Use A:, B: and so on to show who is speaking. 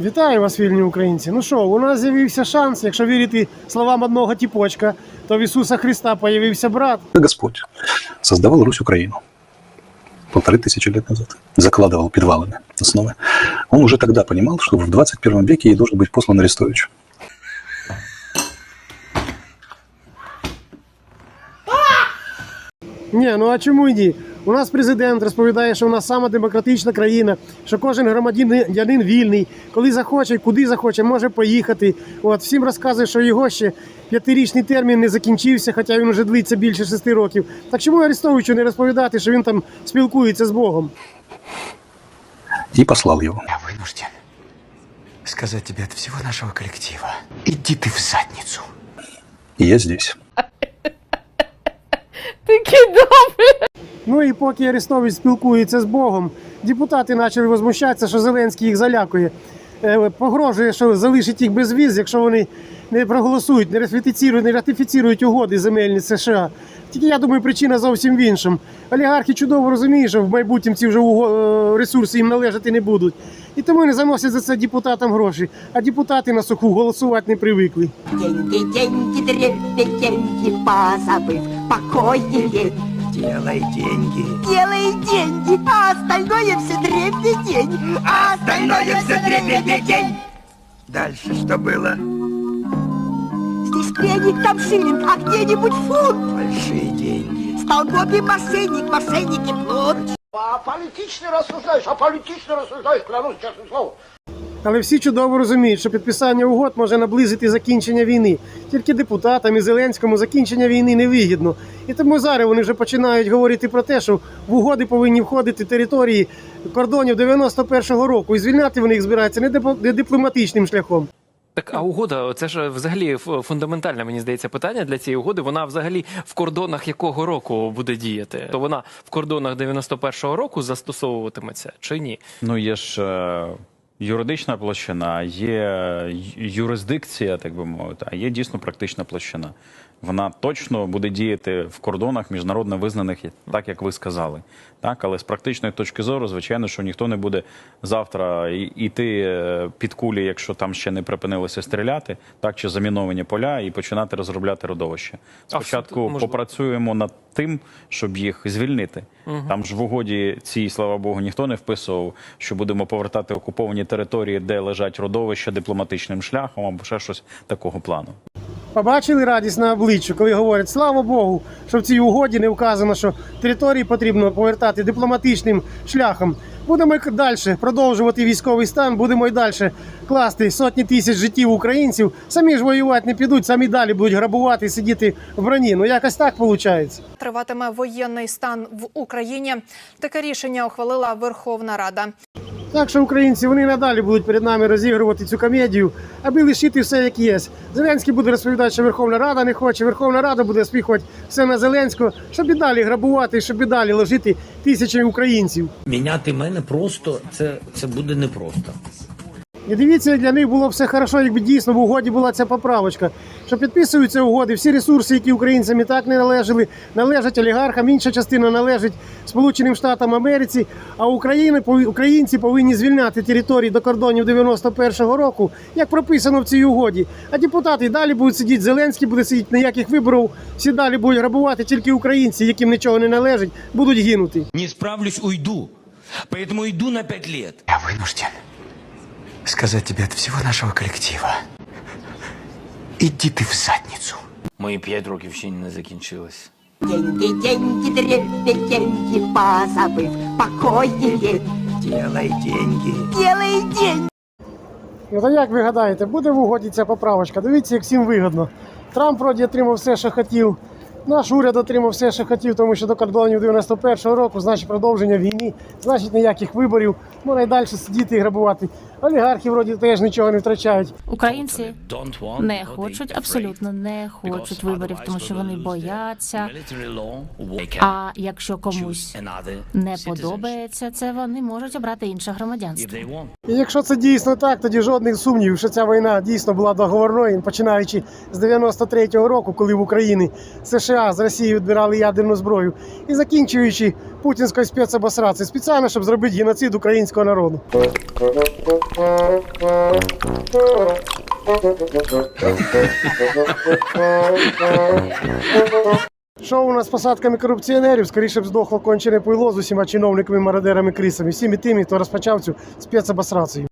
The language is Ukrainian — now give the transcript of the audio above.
A: Вітаю вас, вільні українці. Ну що, у нас з'явився шанс, якщо вірити словам одного тіпочка, то в Ісуса Христа появився брат.
B: Господь создавал Русь Украину полторы тысячи лет назад, закладывал подвалами основы. Он уже тогда понимал, что в 21 веке ей должен быть послан Арестович.
A: Ні, ну а чому ні? У нас президент розповідає, що у нас сама демократична країна, що кожен громадянин вільний, коли захоче, куди захоче, може поїхати. От всім розказує, що його ще п'ятирічний термін не закінчився, хоча він вже длиться більше шести років. Так чому Арестовичу не розповідати, що він там спілкується з Богом?
B: И послал его.
C: Я вынужден сказать тебе от всего нашего коллектива. Иди ты в задницу.
B: Я здесь.
D: Такий добрий.
A: Ну і поки Арестович спілкується з Богом, депутати почали возмущатися, що Зеленський їх залякує. Е, Погрожує, що залишить їх без віз, якщо вони не проголосують, не ратифіцірують, не ратифіцірують угоди земельні США. Тільки я думаю, причина зовсім в іншому. Олігархи чудово розуміють, що в майбутньому ці вже е, ресурси їм належати не будуть. І тому не заносять за це депутатам гроші. А депутати на суху голосувати не привикли.
E: Деньги, деньги, дребедень, деньги, позабыв покойнее.
C: Делай деньги.
E: Делай деньги, а остальное все дребедень. А остальное все дребедень.
C: Дальше что было?
E: Здесь пеник, там шиллинг, а где-нибудь фунт.
C: Большие деньги.
E: Столбовый мошенник, мошенник и плут.
F: Аполитично рассуждаешь, аполитично рассуждаешь, клянусь честным словом.
A: Але всі чудово розуміють, що підписання угод може наблизити закінчення війни. Тільки депутатам і Зеленському закінчення війни не вигідно. І тому зараз вони вже починають говорити про те, що в угоди повинні входити території кордонів 91-го року, і звільняти вони їх збираються не дип- дипломатичним шляхом.
G: Так, а угода, це ж взагалі фундаментальне, мені здається, питання для цієї угоди. Вона взагалі в кордонах якого року буде діяти? То вона в кордонах 91-го року застосовуватиметься чи ні?
H: Ну, є ж е, юридична площина, є юрисдикція, так би мовити, а є дійсно практична площина. Вона точно буде діяти в кордонах міжнародно визнаних, так як ви сказали. Так, але з практичної точки зору, звичайно, що ніхто не буде завтра іти е, під кулі, якщо там ще не припинилося стріляти, так чи заміновані поля, і починати розробляти родовище. Спочатку
G: можливо?
H: попрацюємо над тим, щоб їх звільнити. Там ж в угоді цій, слава Богу, ніхто не вписував, що будемо повертати окуповані території, де лежать родовища дипломатичним шляхом або ще щось такого плану.
A: Побачили радість на обличчі, коли говорять слава Богу, що в цій угоді не вказано, що території потрібно повертати дипломатичним шляхом. Будемо далі продовжувати військовий стан, будемо й далі класти сотні тисяч життів українців. Самі ж воювати не підуть, самі далі будуть грабувати і сидіти в броні. Ну якось так виходить.
D: Триватиме воєнний стан в Україні. Таке рішення ухвалила Верховна Рада.
A: Так що українці вони надалі будуть перед нами розігрувати цю комедію, аби лишити все як є. Зеленський буде розповідати, що Верховна Рада не хоче. Верховна Рада буде спіхувати все на Зеленського, щоб і далі грабувати, щоб і далі ложити тисячі українців.
I: Міняти мене просто це, це буде непросто.
A: І дивіться, для них було все хорошо, якби дійсно в угоді була ця поправочка. Що підписуються угоди, всі ресурси, які українцям і так не належали, належать олігархам, інша частина належить Сполученим Штатам Америці. А Україна, українці повинні звільняти території до кордонів 91-го року, як прописано в цій угоді. А депутати далі будуть сидіти, Зеленський буде сидіти, ніяких виборів, всі далі будуть грабувати, тільки українці, яким нічого не належить, будуть гинути.
I: Не справлюсь, уйду. Поэтому иду на пять лет.
C: Я вынужден сказать тебе от всего нашего коллектива. Иди ты в задницу.
I: Мої п'ять років ще не закінчилось.
E: Деньги, деньги, дребедень, позабыв покойнее.
C: Делай деньги.
E: Делай деньги.
A: Ну то як ви гадаєте, буде в угоді ця поправочка? Дивіться, як всім вигодно. Трамп вроді отримав все, що хотів. Наш уряд отримав все, що хотів, тому що до кордонів 91-го року, значить продовження війни, значить ніяких виборів, можна і далі сидіти і грабувати. Олігархи вроді теж нічого не втрачають.
J: Українці не хочуть, абсолютно не хочуть виборів, тому що вони бояться. А якщо комусь не подобається це, вони можуть обрати інше громадянство.
A: І якщо це дійсно так, тоді жодних сумнівів, що ця війна дійсно була договорною, починаючи з 93-го року, коли в Україні США з Росії відбирали ядерну зброю, і закінчуючи путінською спецобосрацію спеціально, щоб зробити геноцид українського народу. Що у нас з посадками корупціонерів? Скоріше б здохло кончене пойло з усіма чиновниками, мародерами, крисами, всіми тими, хто розпочав цю спецобосрацію.